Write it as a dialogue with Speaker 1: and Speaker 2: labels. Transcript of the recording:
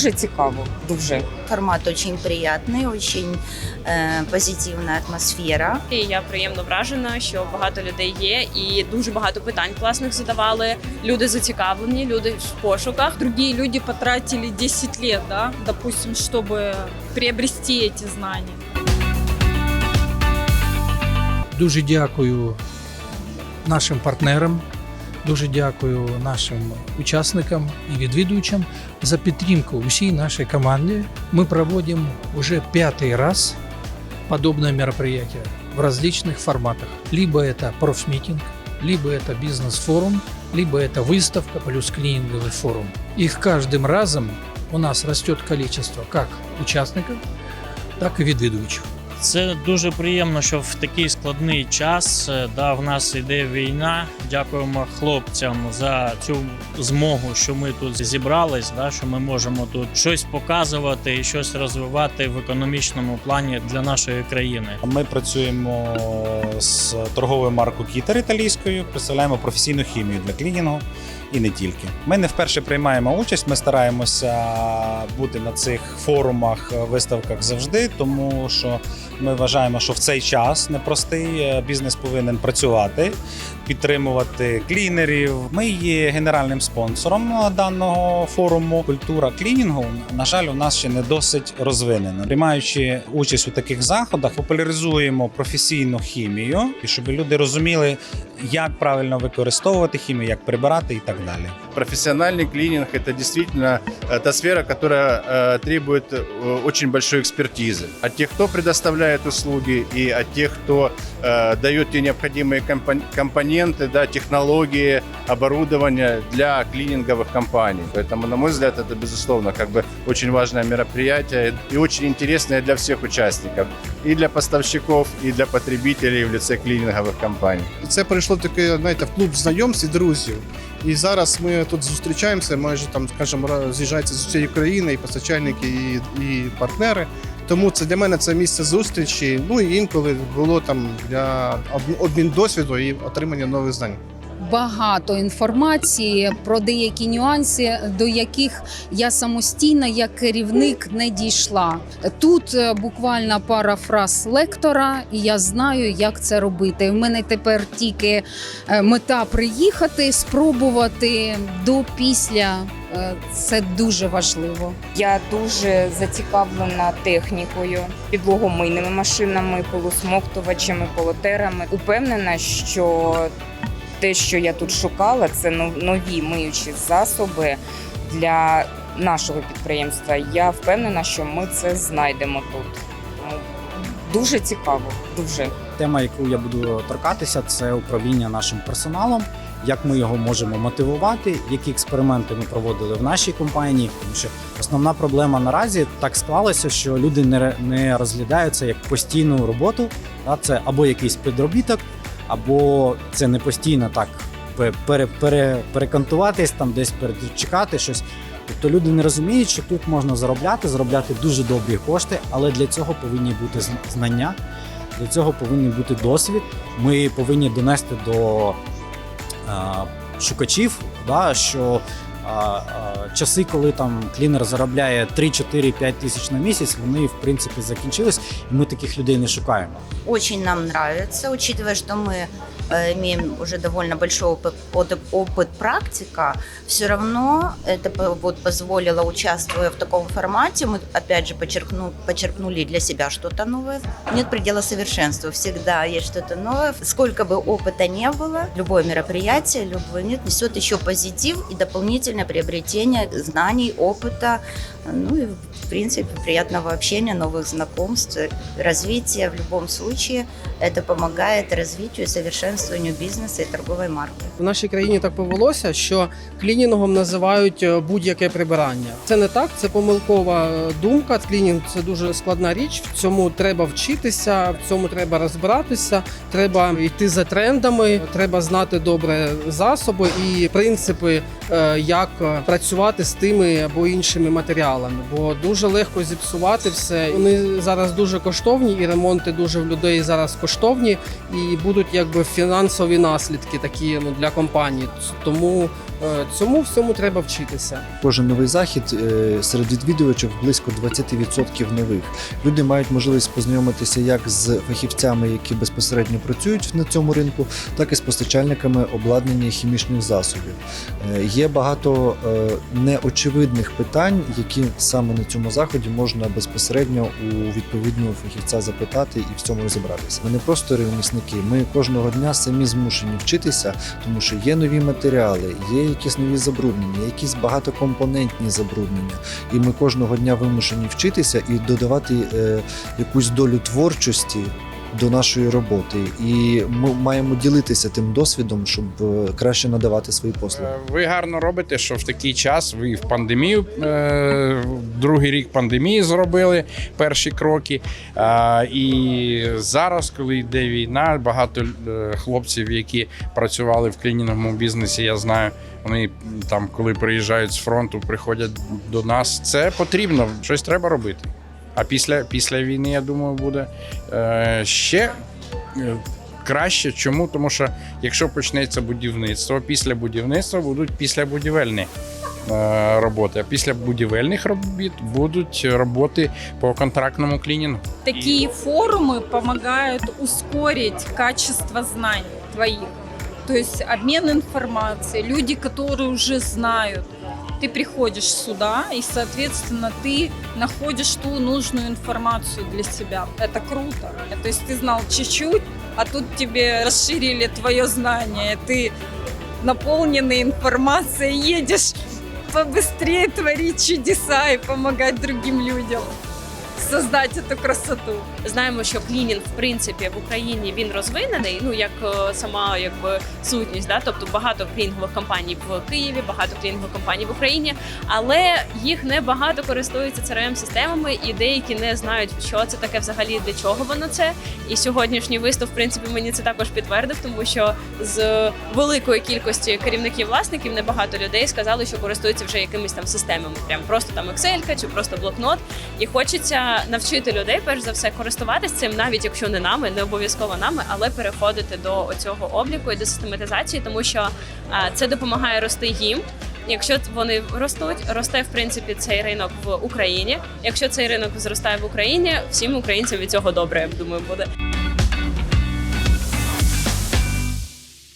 Speaker 1: Дуже цікаво, дуже.
Speaker 2: Формат очень приятный, очень э, позитивная атмосфера.
Speaker 3: І я приємно вражена, що багато людей є, і дуже багато питань класних задавали. Люди зацікавлені, люди в пошуках.
Speaker 4: другие люди потратили 10 лет, да, допустим, чтобы приобрести эти знания.
Speaker 5: Дуже дякую нашим партнерам, дуже дякую нашим учасникам і відвідувачам за підтримку усій нашій команді. Ми проводимо уже пятый раз подобное мероприятие в различных форматах. Либо это профмитинг, либо это бизнес-форум, либо это выставка плюс клининговый форум. Их каждым разом у нас растет количество как участников, так и відвідувачів.
Speaker 6: Це дуже приємно, що в такий складний час, е, да, в нас йде війна. Дякуємо хлопцям за цю змогу, що ми тут зібрались, да, що ми можемо тут щось показувати і щось розвивати в економічному плані для нашої країни.
Speaker 7: Ми працюємо з торговою маркою Кітер італійською, представляємо професійну хімію для клінінгу і не тільки. Ми не вперше приймаємо участь. Ми стараємося бути на цих форумах, виставках завжди, тому що ми вважаємо, що в цей час непростий е, бізнес повинен працювати, підтримувати клінерів. Ми є генеральним спонсором е, даного форуму. Культура клінінгу, на жаль, у нас ще не досить розвинена. Приймаючи участь у таких заходах, популяризуємо професійну хімію, і щоб люди розуміли, як правильно використовувати хімію, як прибирати і так далі.
Speaker 8: Профессиональный клининг – это действительно э, та сфера, которая э, требует э, очень большой экспертизы. От тех, кто предоставляет услуги, и от тех, кто э, дает те необходимые компон- компоненты, да, технологии, оборудование для клининговых компаний. Поэтому, на мой взгляд, это, безусловно, как бы очень важное мероприятие и очень интересное для всех участников. И для поставщиков, и для потребителей в лице клининговых компаний.
Speaker 9: Це перейшло таке, знаєте, в клуб знайомств і друзів. І зараз ми тут зустрічаємося, майже там, скажімо, з'їжджаються з усієї країни, і постачальники, і, і партнери. Тому це для мене це місце зустрічі. Ну і інколи було там для обмін досвіду і отримання нових знань.
Speaker 10: Багато інформації про деякі нюанси, до яких я самостійно як керівник не дійшла. Тут е, буквально пара фраз лектора, і я знаю, як це робити. У мене тепер тільки е, мета приїхати, спробувати до після. Е, Це дуже важливо.
Speaker 1: Я дуже зацікавлена технікою, підлогомийними машинами, полусмоктувачами, полотерами. Упевнена, що те, що я тут шукала, це нові миючі засоби для нашого підприємства. Я впевнена, що ми це знайдемо тут. Дуже цікаво, дуже.
Speaker 11: Тема, яку я буду торкатися, це управління нашим персоналом. Як ми його можемо мотивувати, які експерименти ми проводили в нашій компанії, тому що основна проблема наразі так склалося, що люди не, не розглядають це як постійну роботу. Да? Це або якийсь підробіток, або це не постійно так пе- пере, пере, перекантуватись, там десь перечекати щось. Тобто люди не розуміють, що тут можна заробляти, заробляти дуже добрі кошти, але для цього повинні бути зн- знання, для цього повинен бути досвід. Ми повинні донести до е, шукачів, да, що часи, коли там клінер заробляє 3, 4, 5 тисяч на місяць, вони в принципі закінчились, і ми таких людей не шукаємо.
Speaker 2: Очень нам нравится, учитывая, что мы э, имеем уже довольно большой опыт, опыт, опыт практика, все равно это по- вот позволило, участвуя в таком формате, мы опять же подчеркну, подчеркнули для себя что-то новое. Нет предела совершенству, всегда есть что-то новое. Сколько бы опыта не было, любое мероприятие, любой нет несет еще позитив и дополнительное приобретение знаний, опыта, ну и в принципе приятного общения, новых знакомств, развития в любом случае. Это помогает развитию и совершенствованию бизнеса и торговой марки.
Speaker 4: В нашій країні так повелося, що клінінгом називають е, будь-яке прибирання. Це не так, це помилкова е, думка. Клінінг це дуже складна річ. В цьому треба вчитися, в цьому треба розбиратися. Треба йти за трендами, треба знати добре засоби і принципи, е, як е, працювати з тими або іншими матеріалами. Бо дуже легко зіпсувати все. Вони зараз дуже коштовні, і ремонти дуже в людей зараз коштовні і будуть якби фінансові наслідки такі ну для компанії. Тому Цьому всьому треба вчитися.
Speaker 12: Кожен новий захід е, серед відвідувачів близько 20% нових. Люди мають можливість познайомитися як з фахівцями, які безпосередньо працюють на цьому ринку, так і з постачальниками обладнання хімічних засобів. Е, Є багато е, неочевидних питань, які саме на цьому заході можна безпосередньо у відповідного фахівця запитати і в цьому розібратися. Ми не просто ремісники, ми кожного дня самі змушені вчитися, тому що є нові матеріали, є якісь нові забруднення, якісь багатокомпонентні забруднення. І ми кожного дня вимушені вчитися і додавати е, якусь долю творчості до нашої роботи. І ми маємо ділитися тим досвідом, щоб е, краще надавати свої послуги.
Speaker 13: Е, Ви гарно робите, що в такий час ви в пандемію, е, другий рік пандемії зробили перші кроки. І зараз, коли йде війна, багато хлопців, які працювали в клінінговому бізнесі, я знаю, вони там, коли приїжджають з фронту, приходять до нас. Це потрібно, щось треба робити. А після, після війни, я думаю, буде е, ще. е, Краще, чому? Тому що якщо почнеться будівництво, після будівництва будуть післябудівельні е, роботи. А після будівельних робіт будуть роботи по контрактному клінінгу.
Speaker 14: Такие форумы помогают ускорить качество знаний твоих То есть обмен информацией, люди, которые уже знают. Ты приходишь сюда, и, соответственно, ты находишь ту нужную информацию для себя. Это круто. То есть ты знал чуть-чуть, а тут тебе расширили твое знание. Ты наполненный информацией едешь побыстрее творить чудеса и помогать другим людям создать эту красоту.
Speaker 3: Знаємо, що клінінг в принципі в Україні він розвинений. Ну як е, сама якби сутність, да, тобто багато клінінгових компаній в Києві, багато клінінгових компаній в Україні, але їх не багато користуються crm системами і деякі не знають, що це таке взагалі, для чого воно це. І сьогоднішній виступ, в принципі, мені це також підтвердив, тому що з великої кількості керівників власників небагато людей сказали, що користуються вже якимись там системами, прям просто там Excel чи просто блокнот. І хочеться навчити людей, перш за все, користуватися цим, навіть якщо не нами, не обов'язково нами, але переходити до цього обліку і до систематизації, тому що а, це допомагає рости їм. Якщо вони ростуть, росте в принципі цей ринок в Україні. Якщо цей ринок зростає в Україні, всім українцям від цього добре, я думаю, буде.